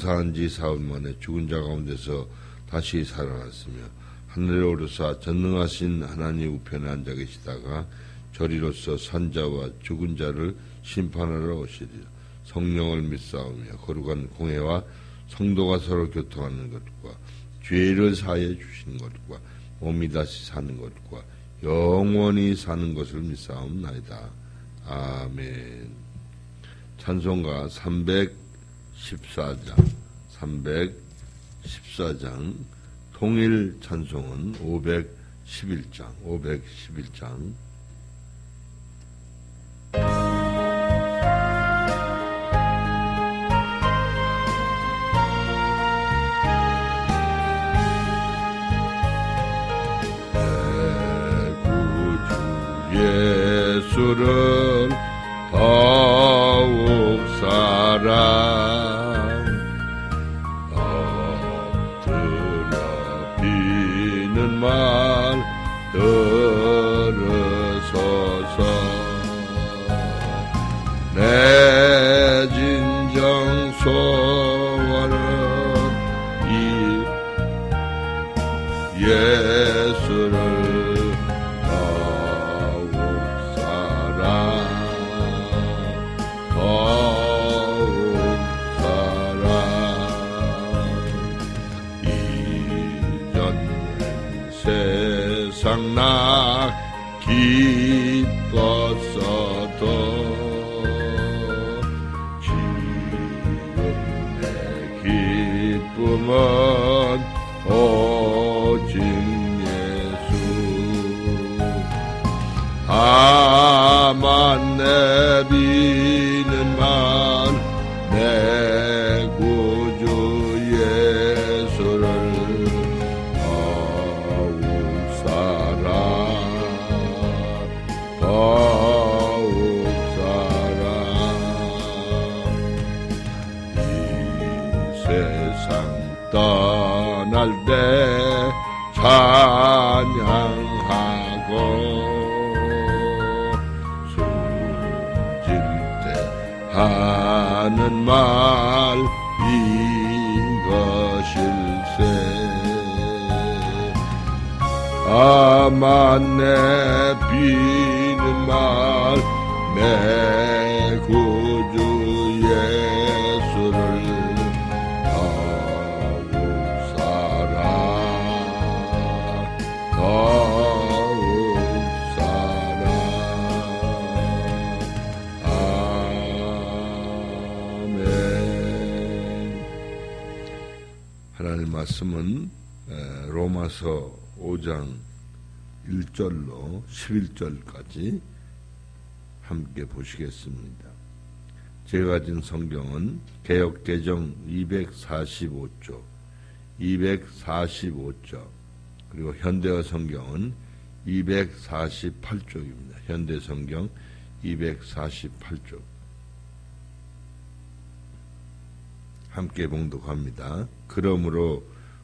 사한 지 사흘 만에 죽은 자 가운데서 다시 살아났으며 하늘에 오르사 전능하신 하나님 우편에 앉아 계시다가 저리로서 산자와 죽은 자를 심판하러 오시리라. 성령을 믿사오며 거룩한 공회와 성도가 서로 교통하는 것과 죄를 사해 주신 것과 몸이 다시 사는 것과 영원히 사는 것을 믿사옵나이다. 아멘. 찬송가 314장, 314장, 통일 찬송은 511장, 511장. 예수를 더욱 사 아만 내 비는 말내 구주 예수를 더욱 사랑 더욱 사랑 아멘. 하나님 말씀은 에, 로마서 5장 1절로 11절까지 함께 보시겠습니다. 제가 가진 성경은 개혁개정 245조, 245조, 그리고 현대어 성경은 248쪽입니다. 현대 성경 248쪽. 함께 봉독합니다. 그러므로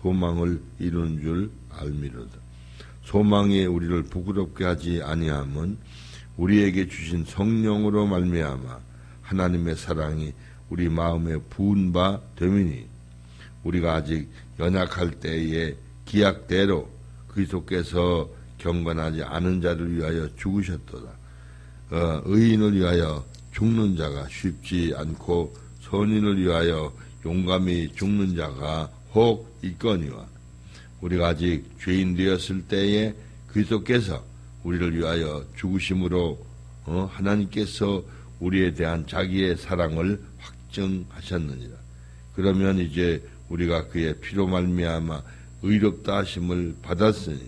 소망을 이루는 줄 알미로다. 소망이 우리를 부끄럽게 하지 아니함은 우리에게 주신 성령으로 말미암아 하나님의 사랑이 우리 마음에 부은 바 되미니 우리가 아직 연약할 때에 기약대로 그리스도께서 경건하지 않은 자를 위하여 죽으셨도다. 어, 의인을 위하여 죽는 자가 쉽지 않고 선인을 위하여 용감히 죽는 자가 혹 있거니와 우리가 아직 죄인 되었을 때에 그리스도께서 우리를 위하여 죽으심으로 어, 하나님께서 우리에 대한 자기의 사랑을 확증하셨느니라. 그러면 이제 우리가 그의 피로 말미암아 의롭다 하심을 받았으니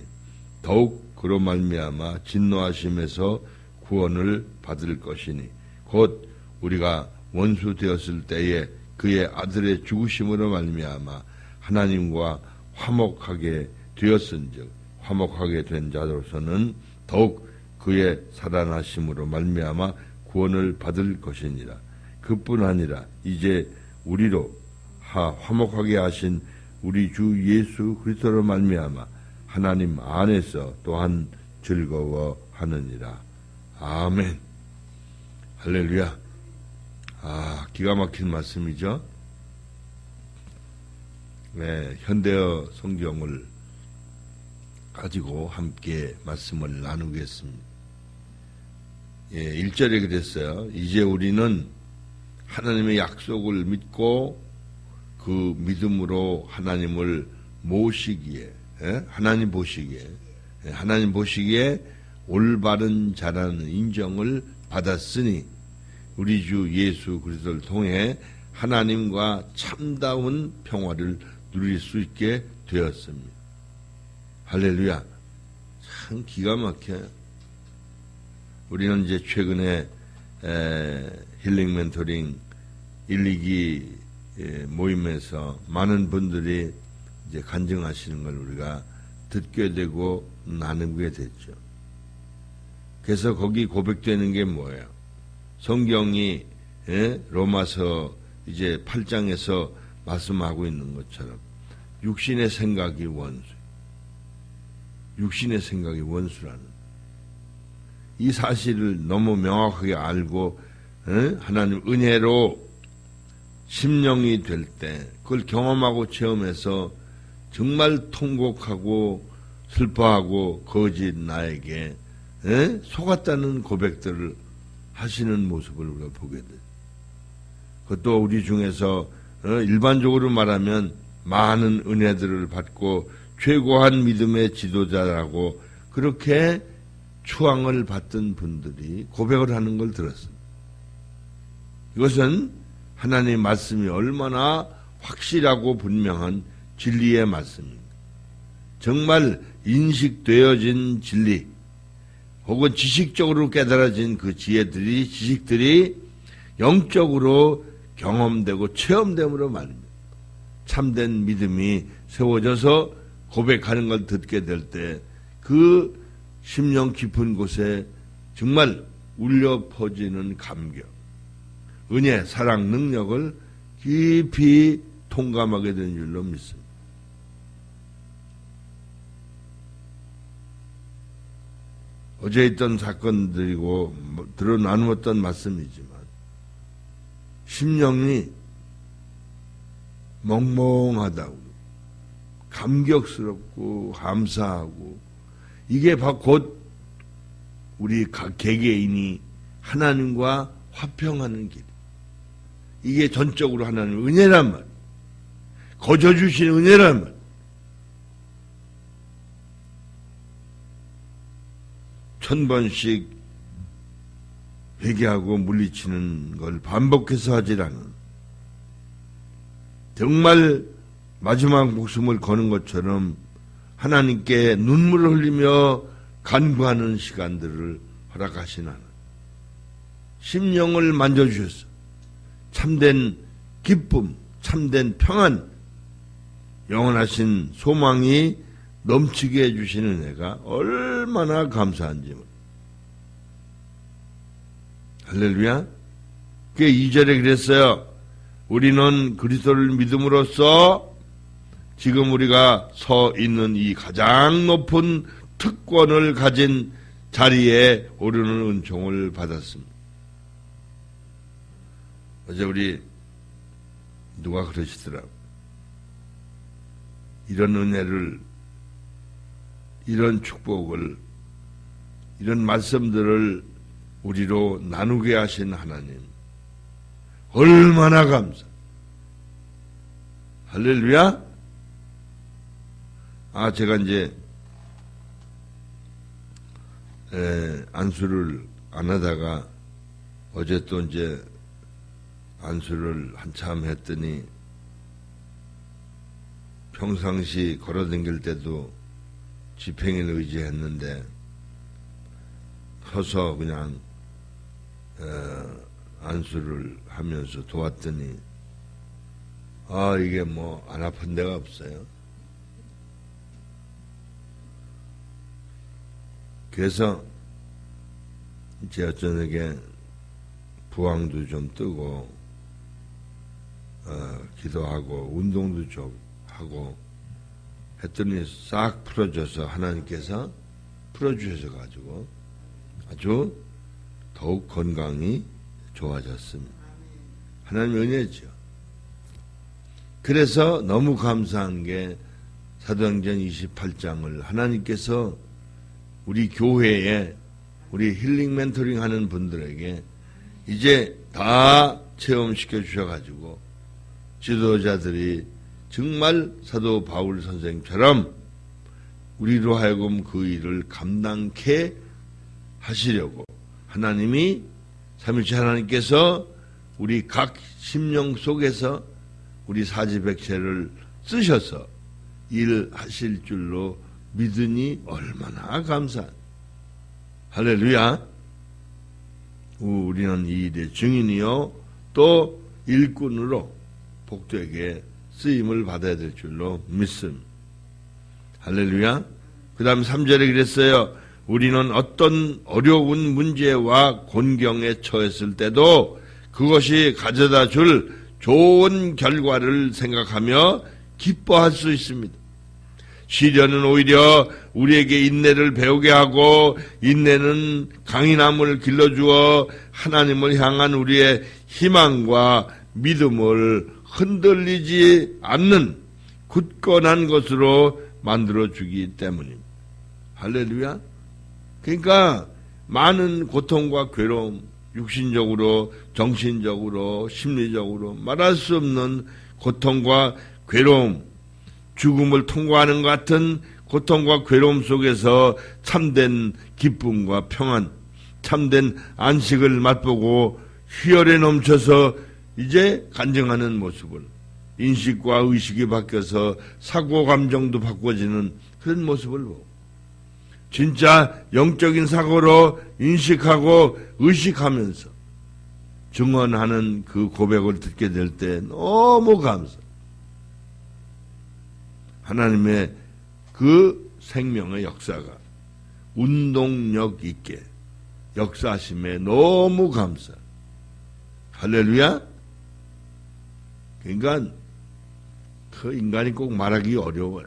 더욱 그로 말미암아 진노하심에서 구원을 받을 것이니 곧 우리가 원수 되었을 때에 그의 아들의 죽으심으로 말미암아 하나님과 화목하게 되었은즉 화목하게 된 자로서는 더욱 그의 살아나심으로 말미암아 구원을 받을 것이니라. 그뿐 아니라 이제 우리로 하 화목하게 하신 우리 주 예수 그리스도로 말미암아 하나님 안에서 또한 즐거워하느니라. 아멘. 할렐루야. 아, 기가 막힌 말씀이죠. 네, 현대어 성경을 가지고 함께 말씀을 나누겠습니다. 예, 1절에 그랬어요. 이제 우리는 하나님의 약속을 믿고 그 믿음으로 하나님을 모시기에, 예? 하나님 보시기에, 예, 하나님 보시기에 올바른 자라는 인정을 받았으니 우리 주 예수 그리스도를 통해 하나님과 참다운 평화를 누릴 수 있게 되었습니다. 할렐루야. 참 기가 막혀요. 우리는 이제 최근에 에, 힐링 멘토링 1, 2기 모임에서 많은 분들이 이제 간증하시는 걸 우리가 듣게 되고 나누게 됐죠. 그래서 거기 고백되는 게 뭐예요? 성경이 예? 로마서 이제 8장에서 말씀하고 있는 것처럼 육신의 생각이 원수, 육신의 생각이 원수라는 이 사실을 너무 명확하게 알고 예? 하나님 은혜로 심령이 될 때 그걸 경험하고 체험해서 정말 통곡하고 슬퍼하고 거짓 나에게 에? 속았다는 고백들을 하시는 모습을 우리가 보게 돼. 그것도 우리 중에서 어, 일반적으로 말하면 많은 은혜들을 받고 최고한 믿음의 지도자라고 그렇게 추앙을 받던 분들이 고백을 하는 걸 들었습니다. 이것은 하나님의 말씀이 얼마나 확실하고 분명한 진리의 말씀입니다. 정말 인식되어진 진리, 혹은 지식적으로 깨달아진 그 지혜들이, 지식들이 영적으로 경험되고 체험됨으로 말입니다. 참된 믿음이 세워져서 고백하는 걸 듣게 될 때 그 심령 깊은 곳에 정말 울려 퍼지는 감격, 은혜, 사랑, 능력을 깊이 통감하게 된 줄로 믿습니다. 어제 있던 사건들이고 뭐 들어 나누었던 말씀이지만 심령이 멍멍하다고 감격스럽고 감사하고 이게 곧 우리 각 개개인이 하나님과 화평하는 길. 이게 전적으로 하나님 은혜란 말. 거저 주신 은혜란 말. 천 번씩 회개하고 물리치는 걸 반복해서 않은 정말 마지막 목숨을 거는 것처럼 하나님께 눈물을 흘리며 간구하는 시간들을 허락하시는 심령을 만져주셔서 참된 기쁨, 참된 평안, 영원하신 소망이 넘치게 해주시는 애가 얼마나 감사한지. 할렐루야. 그게 2절에 그랬어요. 우리는 그리스도를 믿음으로써 지금 우리가 서 있는 이 가장 높은 특권을 가진 자리에 오르는 은총을 받았습니다. 어제 우리 누가 그러시더라. 이런 은혜를 이런 축복을 이런 말씀들을 우리로 나누게 하신 하나님 얼마나 감사. 할렐루야. 아 제가 이제 에, 안수를 안 하다가 어제 또 이제 안수를 한참 했더니 평상시 걸어 다닐 때도 집행을 의지했는데 서서 그냥 어, 안수를 하면서 도왔더니 아, 이게 뭐, 안 아픈 데가 없어요. 그래서, 제가 저녁에 부항도 좀 뜨고, 어, 기도하고, 운동도 좀 하고, 했더니 싹 풀어져서 하나님께서 풀어주셔서 가지고 아주 더욱 건강이 좋아졌습니다. 하나님 은혜죠. 그래서 너무 감사한 게 사도행전 28장을 하나님께서 우리 교회에 우리 힐링 멘토링 하는 분들에게 이제 다 체험시켜 주셔가지고 지도자들이 정말 사도 바울 선생처럼 우리로 하여금 그 일을 감당케 하시려고 하나님이 삼일째 하나님께서 우리 각 심령 속에서 우리 사지백체를 쓰셔서 일하실 줄로 믿으니 얼마나 감사. 할렐루야. 우리는 이 일의 증인이요 또 일꾼으로 복되게 쓰임을 받아야 될 줄로 믿습니다. 할렐루야. 그 다음 3절에 그랬어요. 우리는 어떤 어려운 문제와 곤경에 처했을 때도 그것이 가져다 줄 좋은 결과를 생각하며 기뻐할 수 있습니다. 시련은 오히려 우리에게 인내를 배우게 하고 인내는 강인함을 길러주어 하나님을 향한 우리의 희망과 믿음을 흔들리지 않는 굳건한 것으로 만들어 주기 때문입니다. 할렐루야. 그러니까 많은 고통과 괴로움, 육신적으로, 정신적으로, 심리적으로 말할 수 없는 고통과 괴로움, 죽음을 통과하는 것 같은 고통과 괴로움 속에서 참된 기쁨과 평안, 참된 안식을 맛보고 희열에 넘쳐서 이제 간증하는 모습을 인식과 의식이 바뀌어서 사고 감정도 바꿔지는 그런 모습을 보고 진짜 영적인 사고로 인식하고 의식하면서 증언하는 그 고백을 듣게 될 때 너무 감사. 하나님의 그 생명의 역사가 운동력 있게 역사심에 너무 감사. 할렐루야. 그러니까 그 인간이 꼭 말하기 어려워요.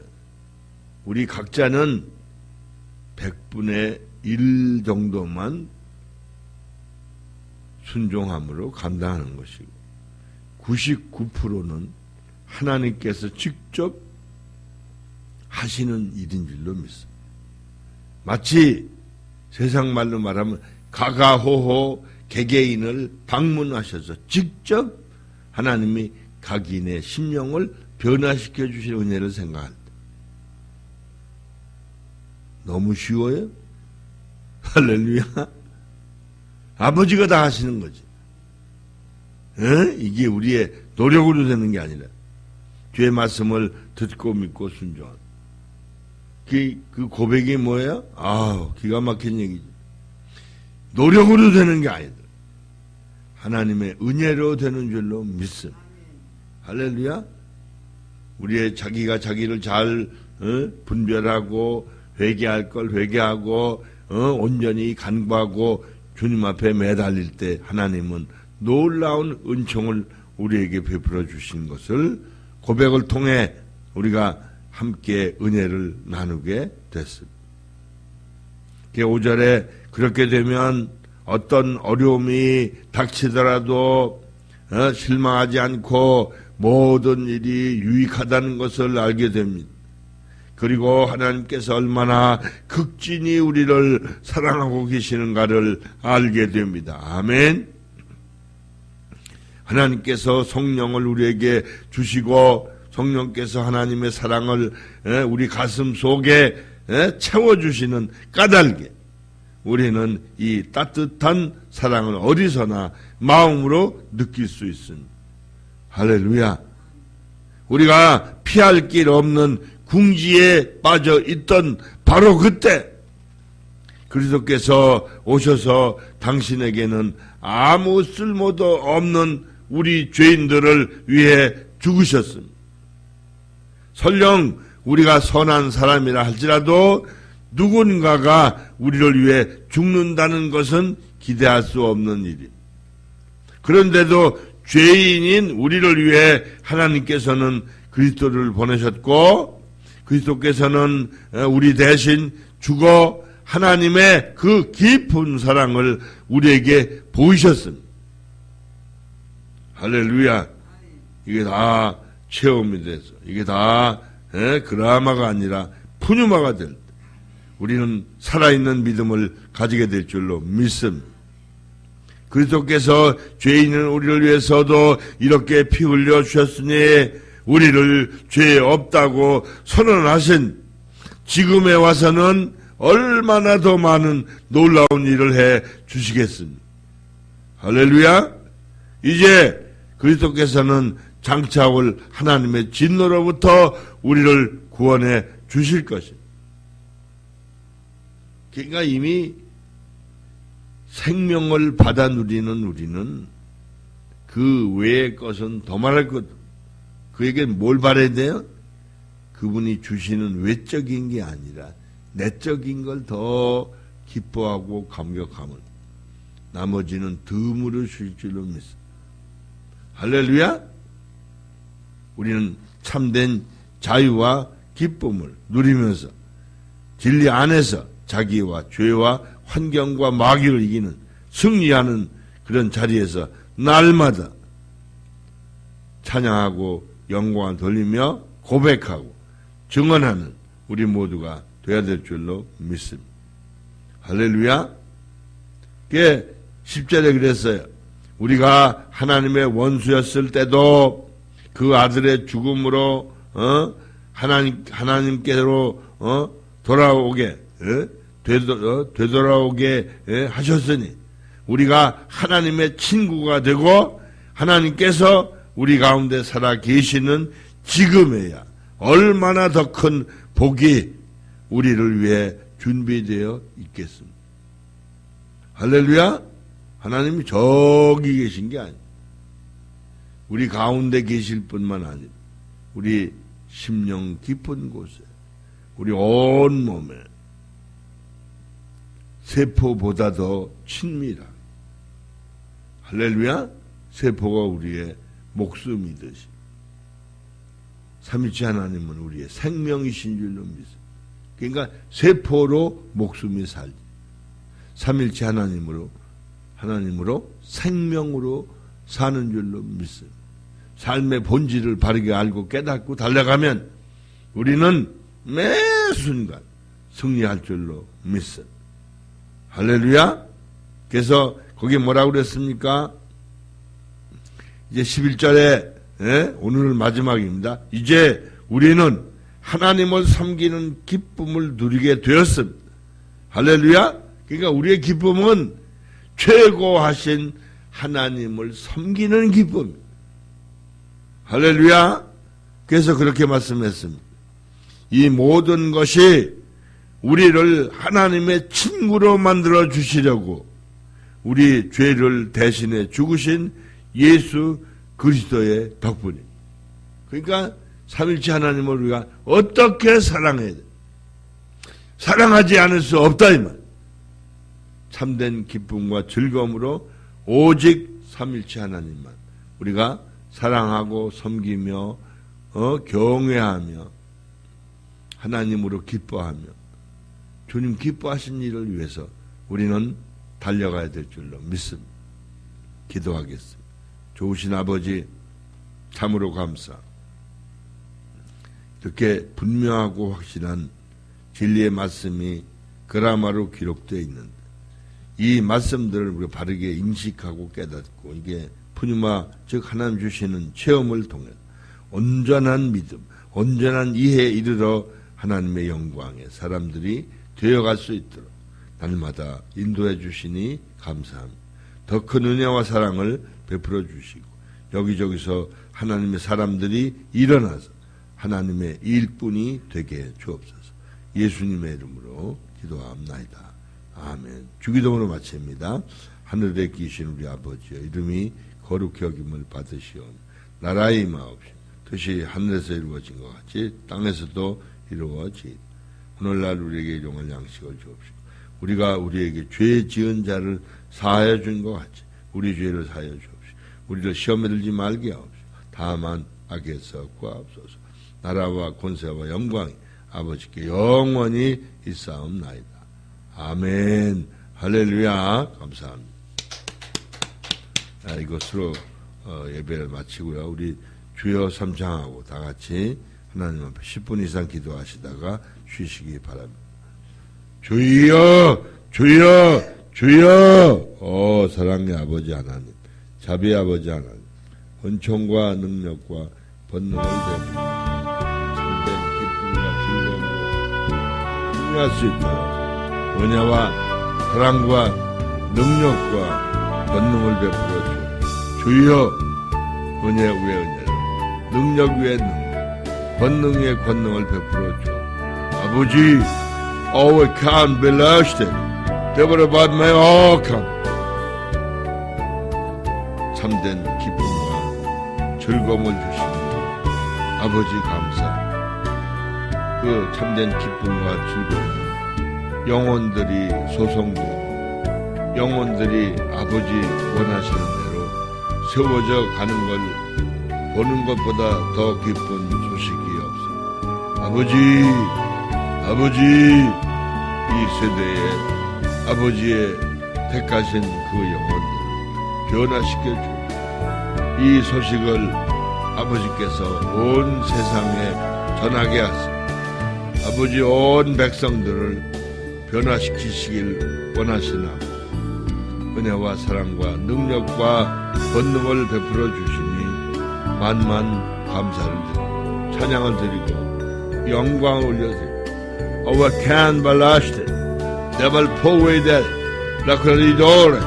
우리 각자는 100분의 1 정도만 순종함으로 감당하는 것이고 99%는 하나님께서 직접 하시는 일인 줄로 믿습니다. 마치 세상 말로 말하면 가가호호 개개인을 방문하셔서 직접 하나님이 각인의 심령을 변화시켜 주실 은혜를 때 너무 쉬워요? 할렐루야. 아버지가 다 하시는 거지. 에? 이게 우리의 노력으로 되는 게 아니라 주의 말씀을 듣고 믿고 순종하는 그, 그 고백이 뭐예요? 아우 기가 막힌 얘기지. 노력으로 되는 게 아니다. 하나님의 은혜로 되는 줄로 믿음. 할렐루야. 우리의 자기가 자기를 잘 어? 분별하고 회개할 걸 회개하고 어? 온전히 간구하고 주님 앞에 매달릴 때 하나님은 놀라운 은총을 우리에게 베풀어 주신 것을 고백을 통해 우리가 함께 은혜를 나누게 됐습니다. 5절에 그렇게 되면 어떤 어려움이 닥치더라도 어, 실망하지 않고 모든 일이 유익하다는 것을 알게 됩니다. 그리고 하나님께서 얼마나 극진히 우리를 사랑하고 계시는가를 알게 됩니다. 아멘. 하나님께서 성령을 우리에게 주시고 성령께서 하나님의 사랑을 우리 가슴 속에 채워주시는 까닭에 우리는 이 따뜻한 사랑을 어디서나 마음으로 느낄 수 있습니다. 할렐루야. 우리가 피할 길 없는 궁지에 빠져 있던 바로 그때 그리스도께서 오셔서 당신에게는 아무 쓸모도 없는 우리 죄인들을 위해 죽으셨습니다. 설령 우리가 선한 사람이라 할지라도 누군가가 우리를 위해 죽는다는 것은 기대할 수 없는 일입니다. 그런데도 죄인인 우리를 위해 하나님께서는 그리스도를 보내셨고 그리스도께서는 우리 대신 죽어 하나님의 그 깊은 사랑을 우리에게 보이셨습니다. 할렐루야. 이게 다 체험이 돼서 이게 다 에, 그라마가 아니라 푸뉴마가 될 때, 우리는 살아있는 믿음을 가지게 될 줄로 믿습니다. 그리스도께서 죄인은 우리를 위해서도 이렇게 피 흘려 주셨으니 우리를 죄 없다고 선언하신 지금에 와서는 얼마나 더 많은 놀라운 일을 해 주시겠습니까? 할렐루야! 이제 그리스도께서는 장차 올 하나님의 진노로부터 우리를 구원해 주실 것입니다. 그러니까 이미 생명을 받아 누리는 우리는 그 외의 것은 더 말할 것, 그에게 뭘 바라야 돼요? 그분이 주시는 외적인 게 아니라 내적인 걸 더 기뻐하고 감격하면 나머지는 듬으로 쉴 줄로 믿습니다. 할렐루야! 우리는 참된 자유와 기쁨을 누리면서 진리 안에서 자기와 죄와 환경과 마귀를 이기는 승리하는 그런 자리에서 날마다 찬양하고 영광을 돌리며 고백하고 증언하는 우리 모두가 되어야 될 줄로 믿습니다. 할렐루야. 그게 10절에 그랬어요. 우리가 하나님의 원수였을 때도 그 아들의 죽음으로 어? 하나님 하나님께로 어? 돌아오게 어? 되돌, 되돌아오게 예? 하셨으니 우리가 하나님의 친구가 되고 하나님께서 우리 가운데 살아 계시는 지금에야 얼마나 더 큰 복이 우리를 위해 준비되어 있겠습니다. 할렐루야! 하나님이 저기 계신 게 아니에요. 우리 가운데 계실 뿐만 아니라 우리 심령 깊은 곳에 우리 온 몸에 세포보다 더 친밀한 할렐루야 세포가 우리의 목숨이듯이 삼일째 하나님은 우리의 생명이신 줄로 믿습니다. 그러니까 세포로 목숨이 살지 삼일째 하나님으로 하나님으로 생명으로 사는 줄로 믿습니다. 삶의 본질을 바르게 알고 깨닫고 달려가면 우리는 매 순간 승리할 줄로 믿습니다. 할렐루야. 그래서 거기 뭐라고 그랬습니까? 이제 11절에 예? 오늘 마지막입니다. 이제 우리는 하나님을 섬기는 기쁨을 누리게 되었습니다. 할렐루야. 그러니까 우리의 기쁨은 최고하신 하나님을 섬기는 기쁨. 할렐루야. 그래서 그렇게 말씀했습니다. 이 모든 것이 우리를 하나님의 친구로 만들어 주시려고 우리 죄를 대신해 죽으신 예수 그리스도의 덕분이. 그러니까 삼일째 하나님을 우리가 어떻게 사랑해야 돼? 사랑하지 않을 수 없다 이 말. 참된 기쁨과 즐거움으로 오직 삼일째 하나님만 우리가 사랑하고 섬기며 어, 경외하며 하나님으로 기뻐하며 주님 기뻐하신 일을 위해서 우리는 달려가야 될 줄로 믿습니다. 기도하겠습니다. 좋으신 아버지 참으로 감사. 이렇게 분명하고 확실한 진리의 말씀이 그라마로 기록되어 있는데 이 말씀들을 우리가 바르게 인식하고 깨닫고 이게 푸뉴마 즉 하나님 주시는 체험을 통해 온전한 믿음, 온전한 이해에 이르러 하나님의 영광에 사람들이 되어갈 수 있도록 날마다 인도해 주시니 감사합니다. 더 큰 은혜와 사랑을 베풀어 주시고 여기저기서 하나님의 사람들이 일어나서 하나님의 일꾼이 되게 주옵소서. 예수님의 이름으로 기도합나이다. 아멘. 주기도문으로 마칩니다. 하늘에 계신 우리 아버지여 이름이 거룩히 여김을 받으시오 나라의 마옵시 뜻이 하늘에서 이루어진 것 같이 땅에서도 이루어지. 오늘날 우리에게 일용할 양식을 주옵시고 우리가 우리에게 죄 지은 자를 사하여 준 것 같이 우리 죄를 사하여 주옵시고 우리를 시험에 들지 말게 하옵시고 다만 악에서 구하옵소서. 나라와 권세와 영광이 아버지께 영원히 있사옵나이다. 아멘. 할렐루야. 감사합니다. 아, 이것으로 어, 예배를 마치고요. 우리 주여 삼창하고 다 같이 하나님 앞에 10분 이상 기도하시다가 쉬시기 바랍니다. 주여, 주여, 주여! 어, 사랑의 아버지 하나님, 자비 아버지 하나님, 은총과 능력과 번능을 베풀어 참된 기쁨과 즐거움으로 승리할 수 있도록 은혜와 사랑과 능력과 번능을 베풀어 주 주여 은혜 위에 은혜를 능력 위에 능력 권능 위에 권능을 베풀어 주 아버지 all can be lost devil about my all can 참된 기쁨과 즐거움을 주시니 아버지 감사. 그 참된 기쁨과 즐거움 영혼들이 소송되고 영혼들이 아버지 원하시는 대로 세워져 가는 걸 보는 것보다 더 기쁜 소식이 없어. 아버지, 아버지, 이 세대에 아버지의 택하신 그 영혼들을 변화시켜 주. 이 소식을 아버지께서 온 세상에 전하게 하소서. 아버지 온 백성들을 변화시키시길 원하시나 은혜와 사랑과 능력과 권능을 베풀어 주시니 만만 감사를 드리고 찬양을 드리고 영광을 올려드리고 Our can balashed Devil poede La corridore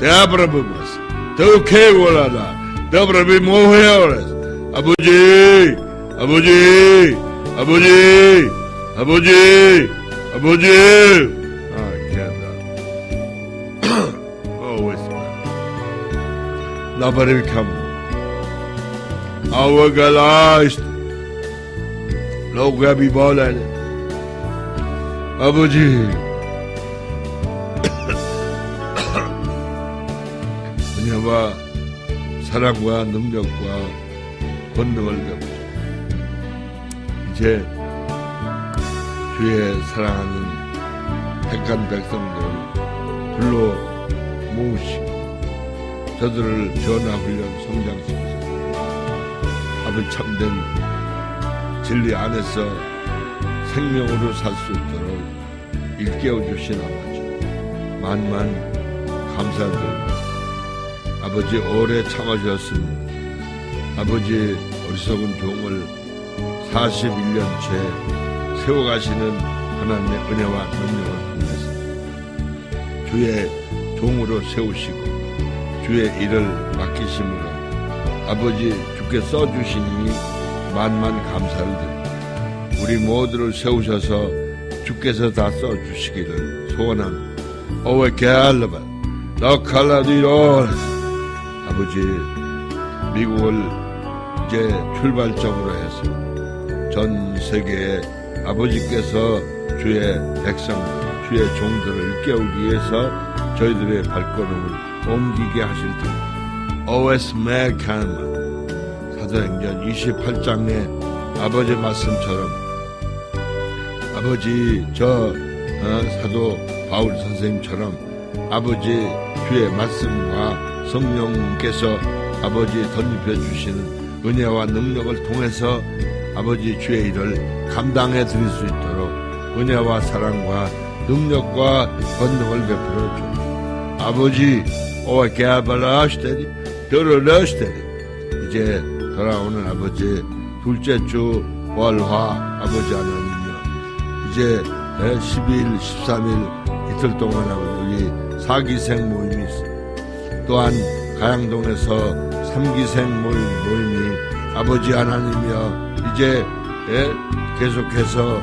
Debra bumas Tu que volada Debra bi moheores 아버지 아버지 아버지 아버지 아버지 아 can't Oh it's Nobody come Our galast 로가비 볼 은혜와 사랑과 능력과 권능을 베푸자 이제 주의 사랑하는 택한 백성들 불러 모으시고 저들을 변화 훈련 성장시키시고 아버지 참된 진리 안에서 생명으로 살 수 있도록 일깨워 주신 아버지 만만 감사드립니다. 아버지 오래 참아주셨습니다. 아버지 어리석은 종을 41년째 세워가시는 하나님의 은혜와 능력을 통해서 주의 종으로 세우시고 주의 일을 맡기심으로 아버지 주께 써주시니 만만 감사를 드립니다. 우리 모두를 세우셔서 주께서 다 써주시기를 소원합니다. 오웨 게알라바 너 칼라디로 아버지 미국을 이제 출발점으로 해서 전 세계에 아버지께서 주의 백성, 주의 종들을 깨우기 위해서 저희들의 발걸음을 옮기게 하실 때 OS 맥한 사도행전 28장의 아버지 말씀처럼 아버지 저 어, 사도 바울 선생님처럼 아버지 주의 말씀과 성령께서 아버지 덧입혀 주시는 은혜와 능력을 통해서 아버지 주의 일을 감당해 드릴 수 있도록 은혜와 사랑과 능력과 권능을 베풀어 주 아버지 오와 게아발라시테리 벼르러시테리 이제 돌아오는 아버지 둘째 주 월화 아버지 하나님이여 이제 12일 13일 이틀 동안 우리 사기생 모임이 있어 또한 가양동에서 삼기생 모임, 모임이 아버지 하나님이여 이제 계속해서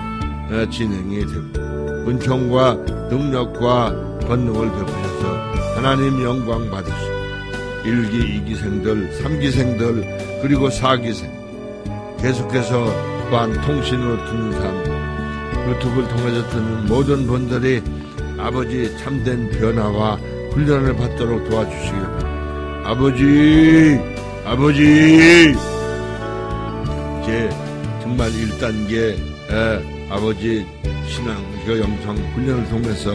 진행이 됩니다. 은총과 능력과 권능을 베푸셔서 하나님 영광 받으시고 일기, 이기생들, 삼기생들 그리고 사기생 계속해서 또한 통신으로 듣는 삶, 유튜브를 통해서 듣는 모든 분들이 아버지 참된 변화와 훈련을 받도록 도와주시길 바랍니다. 아버지, 아버지, 이제 정말 1단계 아버지 신앙 그 영상 훈련을 통해서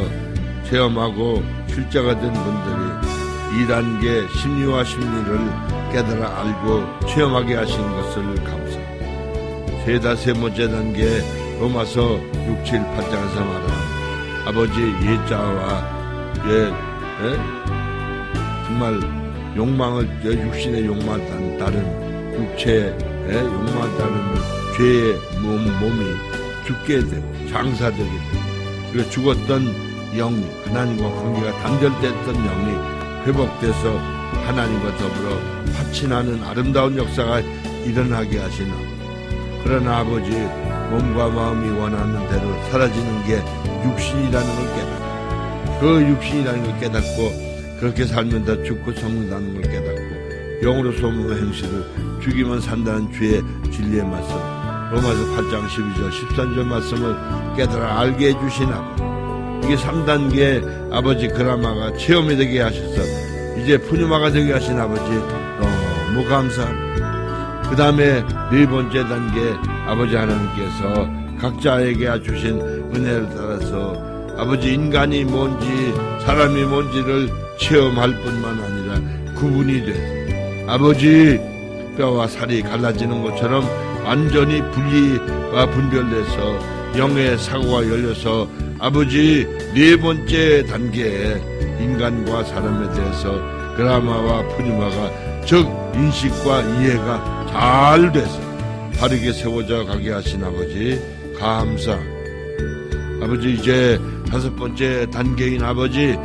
체험하고 실제가 된 분들이 2단계 심리와 심리를 깨달아 알고 체험하게 하신 것을 감사합니다. 세다 세 번째 단계 로마서 6, 7, 8장에서 말하는 아버지 예자와 예, 예? 정말 욕망을 육신의 욕망을 따른 육체의 욕망을 따르는 죄의 몸, 몸이 죽게 되고 장사되게 되고 그리고 죽었던 영이 하나님과 관계가 단절됐던 영이 회복돼서 하나님과 더불어 파친하는 아름다운 역사가 일어나게 하시나. 그러나 아버지 몸과 마음이 원하는 대로 사라지는 게 육신이라는 걸 깨닫고 그 육신이라는 걸 깨닫고 그렇게 살면 다 죽고 sống 는다는 걸 깨닫고 영으로 소문의 행실을 죽이면 산다는 주의 진리의 말씀 로마서 8장 12절 13절 말씀을 깨달아 알게 아버지 이게 3단계 아버지 그라마가 체험이 되게 하셔서 이제 푸뉴마가 되게 하신 아버지 너무 감사합니다. 그 다음에 네 번째 단계 아버지 하나님께서 각자에게 주신 은혜를 따라서 아버지 인간이 뭔지 사람이 뭔지를 체험할 뿐만 아니라 구분이 돼 아버지 뼈와 살이 갈라지는 것처럼 완전히 분리와 분별돼서 영의 사고가 열려서 아버지 네 번째 단계에 인간과 사람에 대해서 그라마와 푸니마가 즉 인식과 이해가 잘 돼서 바르게 세워져 가게 하신 아버지 감사. 아버지 이제 다섯 번째 단계인 아버지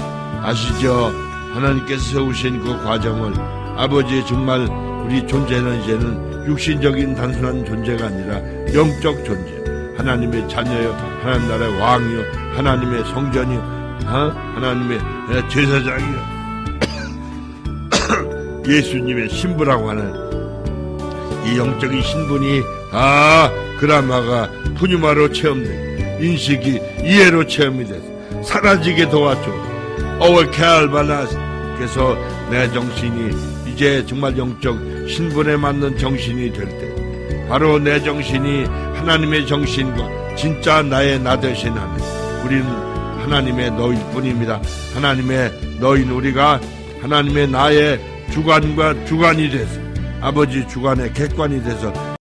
아시죠? 하나님께서 세우신 그 과정을 아버지 정말 우리 존재는 이제는 육신적인 단순한 존재가 아니라 영적 존재. 하나님의 자녀요 하나님 나라의 왕이요 하나님의 성전이요 어? 하나님의 제사장이요. 예수님의 신부라고 하는 이 영적인 신분이 아 그라마가 푸뉴마로 체험돼 인식이 이해로 체험이 돼서 사라지게 도와줘 어월케알발라께서 내 정신이 이제 정말 영적 신분에 맞는 정신이 될 때 바로 내 정신이 하나님의 정신과 진짜 나의 나 하나님 우리는 하나님의 너일 뿐입니다. 하나님의 너인 우리가 하나님의 나의 주관과 주관이 돼서 아버지 주관의 객관이 돼서